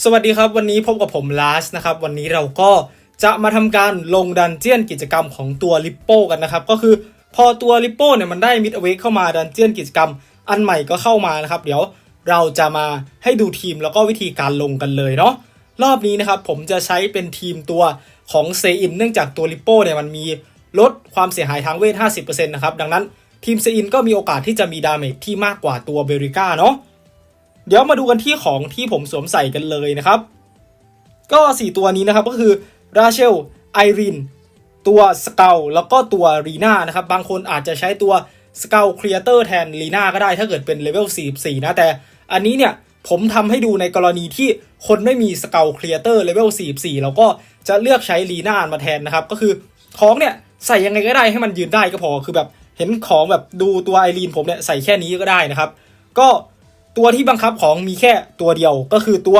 สวัสดีครับ วันนี้พบกับผมลาสนะครับ วันนี้เราก็จะมาทำการลงดันเจียนกิจกรรมของตัวลิปโป้กันนะครับ ก็คือพอตัวลิปโป้เนี่ยมันได้มิดเวกเข้ามาดันเจียนกิจกรรม อันใหม่ก็เข้ามานะครับ เดี๋ยวเราจะมาให้ดูทีมแล้วก็วิธีการลงกันเลยเนาะรอบนี้นะครับผมจะใช้เป็นทีมตัวของเซอินเนื่องจากตัวลิปโป้เนี่ยมันมีลดความเสียหายทางเวท 50%นะครับดังนั้นทีมเซอินก็มีโอกาสที่จะมีดาเมจที่มากกว่าตัวเบริก้าเนาะ เดี๋ยวมาดูกันที่ของที่ผมสวมใส่กันเลยนะครับ ก็ 4 ตัวนี้นะครับก็คือราเชลไอรินตัวสเกลแล้วก็ตัวรีน่านะครับ บางคนอาจจะใช้ตัวสเกลครีเอเตอร์แทนรีน่าก็ได้ถ้าเกิดเป็นเลเวล 44 นะ แต่อันนี้เนี่ยผมทำให้ดูในกรณีที่คนไม่มีสเกลครีเอเตอร์เลเวล 44 แล้วก็จะเลือกใช้รีน่ามาแทนนะครับ ก็คือของเนี่ยใส่ยังไงก็ได้ให้มันยืนได้ก็พอคือแบบเห็นของแบบดูตัวไอรีนผมเนี่ยใส่แค่นี้ก็ได้นะครับ ก็ ตัวที่บังคับของมีแค่ตัวเดียวก็คือตัว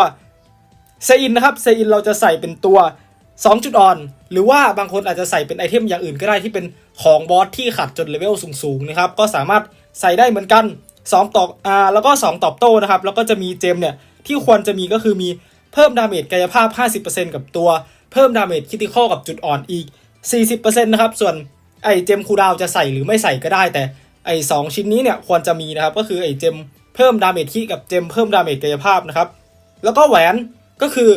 เซอินนะครับเซอินเราจะใส่เป็นตัว 2 จุดอ่อน หรือว่าบางคนอาจจะใส่เป็นไอเทมอย่างอื่นก็ได้ที่เป็นของบอสที่ขัดจนเลเวลสูงๆนะครับก็สามารถใส่ได้เหมือนกัน2ตอบอ่าแล้วก็ 2 ตอบโต้นะครับแล้วก็จะมีเจมเนี่ยที่ควรจะมีก็คือมีเพิ่มดาเมจกายภาพ 50%กับตัว เพิ่มดาเมจคิติคอกับจุดอ่อนอีก 40%นะครับส่วนไอเจมคูดาวจะใส่หรือไม่ใส่ก็ได้แต่ไอสองชิ้นนี้เนี่ยควรจะมีนะครับก็คือไอเจม เพิ่มดาเมจที่กับเจมเพิ่มดาเมจกายภาพนะครับ แล้วก็แหวนก็คือ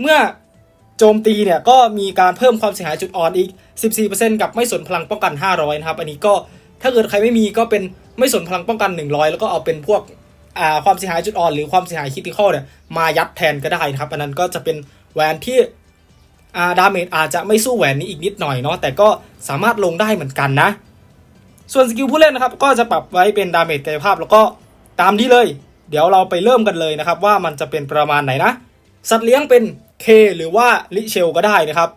เมื่อโจมตีเนี่ยก็มีการเพิ่มความเสียหายจุดอ่อนอีก 14%กับไม่สนพลังป้องกัน 500 นะครับ อันนี้ก็ถ้าเกิดใครไม่มีก็เป็นไม่สนพลังป้องกัน 100 แล้วก็เอาเป็นพวกอ่าความเสียหายจุดอ่อนหรือความเสียหายคิติคอลเนี่ยมายัดแทนก็ได้นะครับ อันนั้นก็จะเป็นแหวนที่อ่าดาเมจอาจจะไม่สู้แหวนนี้อีกนิดหน่อยเนาะแต่ก็สามารถลงได้เหมือนกันนะ ส่วนสกิลผู้เล่นนะครับก็จะปรับไว้เป็นดาเมจกายภาพแล้วก็ ตามนี้เลย เดี๋ยวเราไปเริ่มกันเลยนะครับ ว่ามันจะเป็นประมาณไหนนะ สัตว์เลี้ยงเป็นเคหรือว่าลิเชลก็ได้นะครับ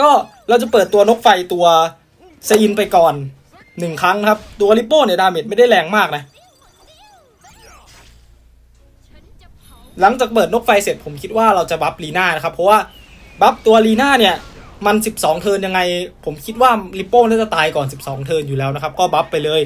ก็เราจะเปิดตัวนกไฟตัวเซอินไปก่อนหนึ่งครั้งครับ ตัวลิปโป้เนี่ยดาเมจไม่ได้แรงมากนะ หลังจากเปิดนกไฟเสร็จผมคิดว่าเราจะบัฟลีน่านะครับ เพราะว่าบัฟตัวลีน่าเนี่ย มัน 12 เทิร์นยังไง ผมคิดว่าลิปโป้น่าจะตายก่อน 12 เทิร์นอยู่แล้วนะครับ ก็บัฟไปเลย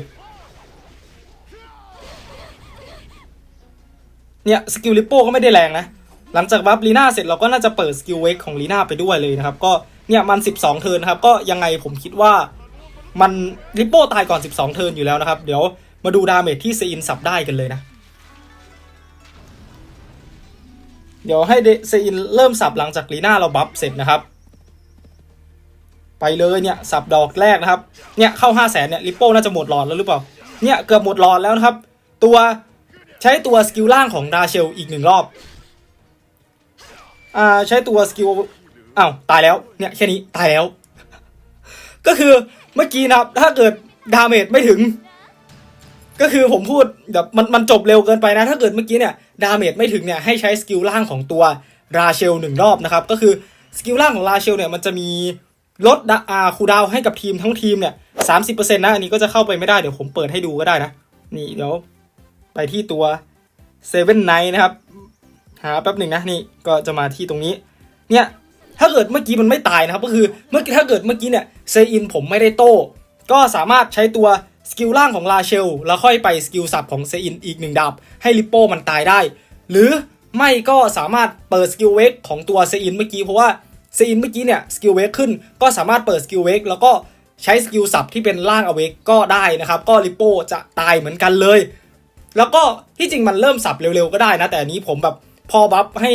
เนี่ยสกิลลิปโป้ก็ไม่ได้แรงนะ หลังจากบัฟลีน่าเสร็จเราก็น่าจะเปิดสกิลเวกของลีน่าไปด้วยเลยนะครับ ก็เนี่ยมัน 12 เทิร์นครับ ก็ยังไงผมคิดว่ามันลิปโป้ตายก่อน 12 เทิร์นอยู่แล้วนะครับ เดี๋ยวมาดูดาเมจที่เซอินสับได้กันเลยนะ เดี๋ยวให้เซอินเริ่มสับหลังจากลีน่าเราบัฟเสร็จนะครับ ไปเลยเนี่ยสับดอกแรกนะครับเนี่ยเข้า5 0 0แสนเนี่ยลิปโป้น่าจะหมดหลอดแล้วหรือเปล่าเนี่ยเกือบหมดหลอดแล้วนะครับ ตัวใช้ตัวสกิลล่างของดาเชลอีกหนึ่งรอบอ่าใช้ตัวสกิลอ้าวตายแล้วเนี่ยแค่นี้ตายแล้ว ก็คือเมื่อกี้นะครับถ้าเกิดดาเมจไม่ถึง ก็คือผมพูดแบบมันมันจบเร็วเกินไปนะ ถ้าเกิดเมื่อกี้เนี่ยดาเมจไม่ถึงเนี่ยให้ใช้สกิลล่างของตัวราเชลหนึ่งรอบนะครับ ก็คือสกิลล่างของราเชลเนี่ยมันจะมี ลดอ่าคูดาวให้กับทีมทั้งทีมเนี่ยสามสิบเปอร์เซ็นต์นะอันนี้ก็จะเข้าไปไม่ได้เดี๋ยวผมเปิดให้ดูก็ได้นะ นี่เดี๋ยวไปที่ตัวเซเว่นไนนะครับ หาแป๊บหนึ่งนะนี่ก็จะมาที่ตรงนี้ เนี่ยถ้าเกิดเมื่อกี้มันไม่ตายนะครับ ก็คือเมื่อถ้าเกิดเมื่อกี้เนี่ยเซอินผมไม่ได้โต้ก็สามารถใช้ตัวสกิลล่างของลาเชล แล้วค่อยไปสกิลสับของเซอินอีกหนึ่งดาบให้ลิปโป้มันตายได้ หรือไม่ก็สามารถเปิดสกิลเวกของตัวเซอินเมื่อกี้เพราะว่า ซอินเมื่อกี้เนี่ยสกิลเวกขึ้นก็สามารถเปิดสกิลเวกแล้วก็ใช้สกิลสับที่เป็นล่างอเวกก็ได้นะครับ ก็ลิโป้จะตายเหมือนกันเลย แล้วก็ที่จริงมันเริ่มสับเร็วๆก็ได้นะ แต่อันนี้ผมแบบพอบัฟให้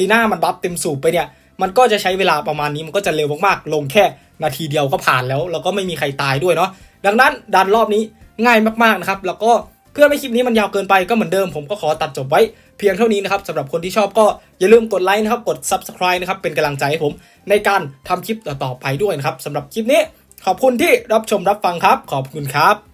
ลีน่ามันบัฟเต็มสูบไปเนี่ย มันก็จะใช้เวลาประมาณนี้มันก็จะเร็วมากๆ ลงแค่นาทีเดียวก็ผ่านแล้ว แล้วก็ไม่มีใครตายด้วยเนาะดังนั้นดันรอบนี้ง่ายมากๆนะครับแล้วก็เพื่อไม่คลิปนี้มันยาวเกินไปก็เหมือนเดิมผมก็ขอตัดจบไว้ เพียงเท่านี้นะครับสำหรับคนที่ชอบก็อย่าลืมกดไลค์นะครับกด subscribe นะครับเป็นกำลังใจให้ผมในการทำคลิปต่อๆไปด้วยนะครับสำหรับคลิปนี้ ขอบคุณที่รับชมรับฟังครับ ขอบคุณครับ